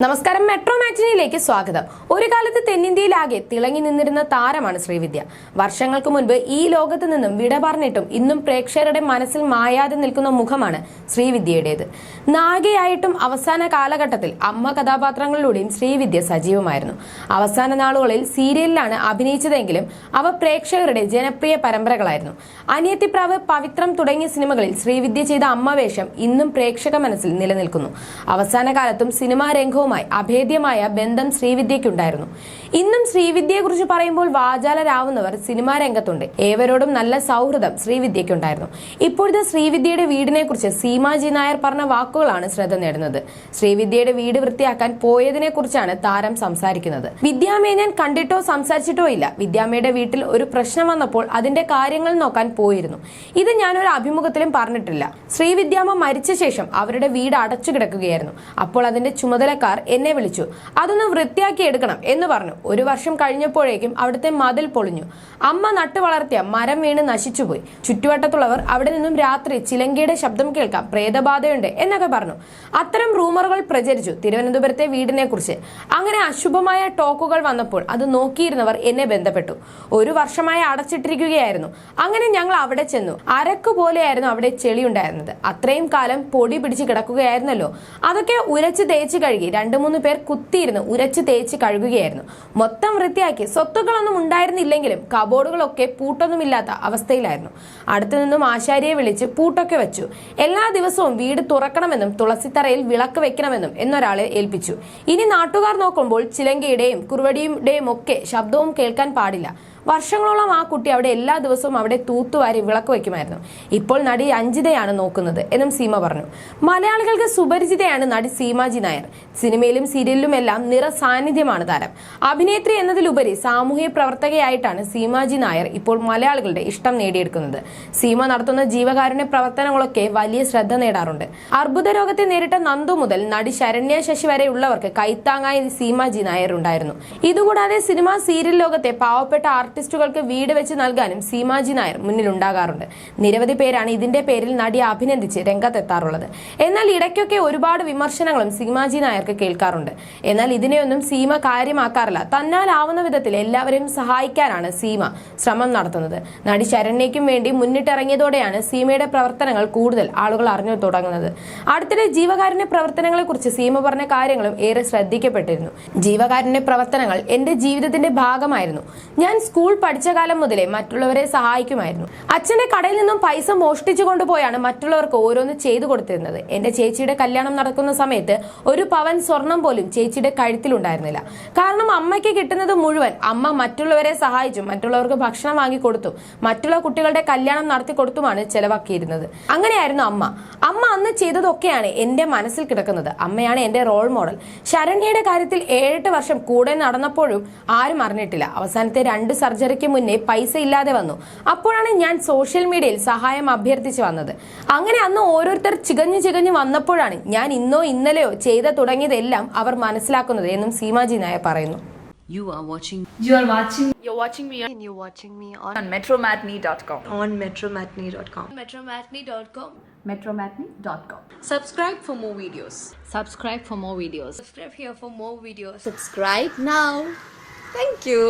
നമസ്കാരം. മെട്രോ മാറ്റിനിയിലേക്ക് സ്വാഗതം. ഒരു കാലത്ത് തെന്നിന്ത്യയിലാകെ തിളങ്ങി നിന്നിരുന്ന താരമാണ് ശ്രീവിദ്യ. വർഷങ്ങൾക്ക് മുൻപ് ഈ ലോകത്ത് നിന്നും വിട പറഞ്ഞിട്ടും ഇന്നും പ്രേക്ഷകരുടെ മനസ്സിൽ മായാതെ നിൽക്കുന്ന മുഖമാണ് ശ്രീവിദ്യയുടേത്. നായികയായിട്ടും അവസാന കാലഘട്ടത്തിൽ അമ്മ കഥാപാത്രങ്ങളിലൂടെയും ശ്രീവിദ്യ സജീവമായിരുന്നു. അവസാന നാളുകളിൽ സീരിയലിലാണ് അഭിനയിച്ചതെങ്കിലും അവ പ്രേക്ഷകരുടെ ജനപ്രിയ പരമ്പരകളായിരുന്നു. അനിയത്തിപ്രാവ് പവിത്രം തുടങ്ങിയ സിനിമകളിൽ ശ്രീവിദ്യ ചെയ്ത അമ്മവേഷം ഇന്നും പ്രേക്ഷക മനസ്സിൽ നിലനിൽക്കുന്നു. അവസാന കാലത്തും സിനിമാ രംഗവുമായി അഭേദ്യമായ ബന്ധം ശ്രീവിദ്യയ്ക്കുണ്ടായിരുന്നു. ഇന്നും ശ്രീവിദ്യയെക്കുറിച്ച് പറയുമ്പോൾ വാചാലരാവുന്നവർ സിനിമാ രംഗത്തുണ്ട്. ഏവരോടും നല്ല സൗഹൃദം ശ്രീവിദ്യയ്ക്കുണ്ടായിരുന്നു. ഇപ്പോഴത്തെ ശ്രീവിദ്യയുടെ വീടിനെ കുറിച്ച് സീമാജി നായർ പറഞ്ഞ വാക്കുകളാണ് ശ്രദ്ധ നേടുന്നത്. ശ്രീവിദ്യയുടെ വീട് വൃത്തിയാക്കാൻ പോയതിനെ കുറിച്ചാണ് താരം സംസാരിക്കുന്നത്. വിദ്യാമേ ഞാൻ കണ്ടിട്ടോ സംസാരിച്ചിട്ടോ ഇല്ല. വിദ്യാമയുടെ വീട്ടിൽ ഒരു പ്രശ്നം വന്നപ്പോൾ അതിന്റെ കാര്യങ്ങൾ നോക്കാൻ പോയിരുന്നു. ഇത് ഞാൻ ഒരു അഭിമുഖത്തിലും പറഞ്ഞിട്ടില്ല. ശ്രീവിദ്യാമ മരിച്ച ശേഷം അവരുടെ വീട് അടച്ചു കിടക്കുകയായിരുന്നു അപ്പോൾ അതിന്റെ ചുമതലക്കാർ എന്നെ വിളിച്ചു. അതൊന്ന് വൃത്തിയാക്കി എടുക്കണം എന്ന് പറഞ്ഞു. ഒരു വർഷം കഴിഞ്ഞപ്പോഴേക്കും അവിടുത്തെ മതിൽ പൊളിഞ്ഞു. അമ്മ നട്ടു വളർത്തിയ മരം വീണ് നശിച്ചുപോയി. ചുറ്റുവട്ടത്തുള്ളവർ അവിടെ നിന്നും രാത്രി ചിലങ്കയുടെ ശബ്ദം കേൾക്കാം. പ്രേതബാധയുണ്ട് എന്നൊക്കെ പറഞ്ഞു. അത്തരം റൂമറുകൾ പ്രചരിച്ചു തിരുവനന്തപുരത്തെ വീടിനെ കുറിച്ച് അങ്ങനെ അശുഭമായ ടോക്കുകൾ വന്നപ്പോൾ അത് നോക്കിയിരുന്നവർ എന്നെ ബന്ധപ്പെട്ടു. ഒരു വർഷമായി അടച്ചിട്ടിരിക്കുകയായിരുന്നു. അങ്ങനെ ഞങ്ങൾ അവിടെ ചെന്നു. അരക്ക് പോലെയായിരുന്നു അവിടെ ചെളിയുണ്ടായിരുന്നത്. അത്രയും കാലം പൊടി പിടിച്ച് കിടക്കുകയായിരുന്നല്ലോ. അതൊക്കെ ഉരച്ച് തേച്ച് കഴുകി. രണ്ടു മൂന്ന് പേർ കുത്തിയിരുന്ന് ഉരച്ച് തേച്ച് കഴുകുകയായിരുന്നു. മൊത്തം വൃത്തിയാക്കി സ്വത്തുക്കളൊന്നും ഉണ്ടായിരുന്നില്ലെങ്കിലും കബോർഡുകളൊക്കെ പൂട്ടൊന്നുമില്ലാത്ത അവസ്ഥയിലായിരുന്നു. അടുത്തു നിന്നും ആശാരിയെ വിളിച്ച് പൂട്ടൊക്കെ വെച്ചു. എല്ലാ ദിവസവും വീട് തുറക്കണമെന്നും തുളസിത്തറയിൽ വിളക്ക് വെക്കണമെന്നും എന്നൊരാളെ ഏൽപ്പിച്ചു. ഇനി നാട്ടുകാർ നോക്കുമ്പോൾ ചിലങ്കയുടെയും കുറുവടിയുടെയും ഒക്കെ ശബ്ദവും കേൾക്കാൻ പാടില്ല. വർഷങ്ങളോളം ആ കുട്ടി അവിടെ എല്ലാ ദിവസവും അവിടെ തൂത്തുവാരി വിളക്ക് വയ്ക്കുമായിരുന്നു. ഇപ്പോൾ നടി അഞ്ജിതയാണ് നോക്കുന്നത് എന്നും സീമ പറഞ്ഞു. മലയാളികൾക്ക് സുപരിചിതയാണ് നടി സീമാജി നായർ. സിനിമയിലും സീരിയലിലും എല്ലാം നിറ സാന്നിധ്യമാണ് താരം. അഭിനേത്രി എന്നതിലുപരി സാമൂഹ്യ പ്രവർത്തകയായിട്ടാണ് സീമാജി നായർ ഇപ്പോൾ മലയാളികളുടെ ഇഷ്ടം നേടിയെടുക്കുന്നത്. സീമ നടത്തുന്ന ജീവകാരുണ്യ പ്രവർത്തനങ്ങളൊക്കെ വലിയ ശ്രദ്ധ നേടാറുണ്ട്. അർബുദ രോഗത്തെ നേരിട്ട നന്ദു മുതൽ നടി ശരണ്യ ശശി വരെ ഉള്ളവർക്ക് കൈത്താങ്ങായി സീമാജി നായർ ഉണ്ടായിരുന്നു. ഇതുകൂടാതെ സിനിമ സീരിയൽ ലോകത്തെ പാവപ്പെട്ട ആർട്ടിസ്റ്റുകൾക്ക് വീട് വെച്ച് നൽകാനും സീമാജി നായർ മുന്നിലുണ്ടാകാറുണ്ട്. നിരവധി പേരാണ് ഇതിന്റെ പേരിൽ നടിയെ അഭിനന്ദിച്ച് രംഗത്തെത്താറുള്ളത്. എന്നാൽ ഇടയ്ക്കൊക്കെ ഒരുപാട് വിമർശനങ്ങളും സീമാജി നായർക്ക് കേൾക്കാറുണ്ട്. എന്നാൽ ഇതിനെയൊന്നും സീമ കാര്യമാക്കാറില്ല. തന്നാലാവുന്ന വിധത്തിൽ എല്ലാവരെയും സഹായിക്കാനാണ് സീമ ശ്രമം നടത്തുന്നത്. നടി ശരണ്യയ്ക്കും വേണ്ടി മുന്നിട്ടിറങ്ങിയതോടെയാണ് സീമയുടെ പ്രവർത്തനങ്ങൾ കൂടുതൽ ആളുകൾ അറിഞ്ഞു തുടങ്ങുന്നത്. അടുത്തിടെ ജീവകാരുണ്യ പ്രവർത്തനങ്ങളെക്കുറിച്ച് സീമ പറഞ്ഞ കാര്യങ്ങളും ഏറെ ശ്രദ്ധിക്കപ്പെട്ടിരുന്നു. ജീവകാരുണ്യ പ്രവർത്തനങ്ങൾ എന്റെ ജീവിതത്തിന്റെ ഭാഗമായിരുന്നു. ഞാൻ പഠിച്ച കാലം മുതലേ മറ്റുള്ളവരെ സഹായിക്കുമായിരുന്നു. അച്ഛന്റെ കടയിൽ നിന്നും പൈസ മോഷ്ടിച്ചു കൊണ്ടുപോയാണ് മറ്റുള്ളവർക്ക് ഓരോന്ന് ചെയ്തു കൊടുത്തിരുന്നത്. എന്റെ ചേച്ചിയുടെ കല്യാണം നടക്കുന്ന സമയത്ത് ഒരു പവൻ സ്വർണം പോലും ചേച്ചിയുടെ കഴുത്തിലുണ്ടായിരുന്നില്ല കാരണം അമ്മയ്ക്ക് കിട്ടുന്നത് മുഴുവൻ അമ്മ മറ്റുള്ളവരെ സഹായിച്ചു മറ്റുള്ളവർക്ക് ഭക്ഷണം വാങ്ങി കൊടുത്തു മറ്റുള്ള കുട്ടികളുടെ കല്യാണം നടത്തി കൊടുത്തുമാണ് ചെലവാക്കിയിരുന്നത്. അങ്ങനെയായിരുന്നു അമ്മ. അമ്മ അന്ന് ചെയ്തതൊക്കെയാണ് എന്റെ മനസ്സിൽ കിടക്കുന്നത്. അമ്മയാണ് എന്റെ റോൾ മോഡൽ ശരണ്യയുടെ കാര്യത്തിൽ ഏഴെട്ട് വർഷം കൂടെ നടന്നപ്പോഴും ആരും അറിഞ്ഞിട്ടില്ല. അവസാനത്തെ രണ്ട് സർജറിക്ക് മുന്നേ പൈസ ഇല്ലാതെ വന്നു അപ്പോഴാണ് ഞാൻ സോഷ്യൽ മീഡിയയിൽ സഹായം അഭ്യർത്ഥിച്ചു വന്നത് അങ്ങനെ അന്ന് ഓരോരുത്തർ ചികഞ്ഞു ചികഞ്ഞു വന്നപ്പോഴാണ് ഞാൻ ഇന്നോ ഇന്നലെയോ ചെയ്ത തുടങ്ങിയതെല്ലാം അവർ മനസ്സിലാക്കുന്നത് എന്നും സീമാജി നായർ പറയുന്നു You are watching You are watching You're watching me and you're watching me on, on metromatney.com. on metromatney.com. metromatney.com. metromatney.com. Subscribe for more videos. subscribe for more videos. Subscribe here for more videos. Subscribe now. Thank you.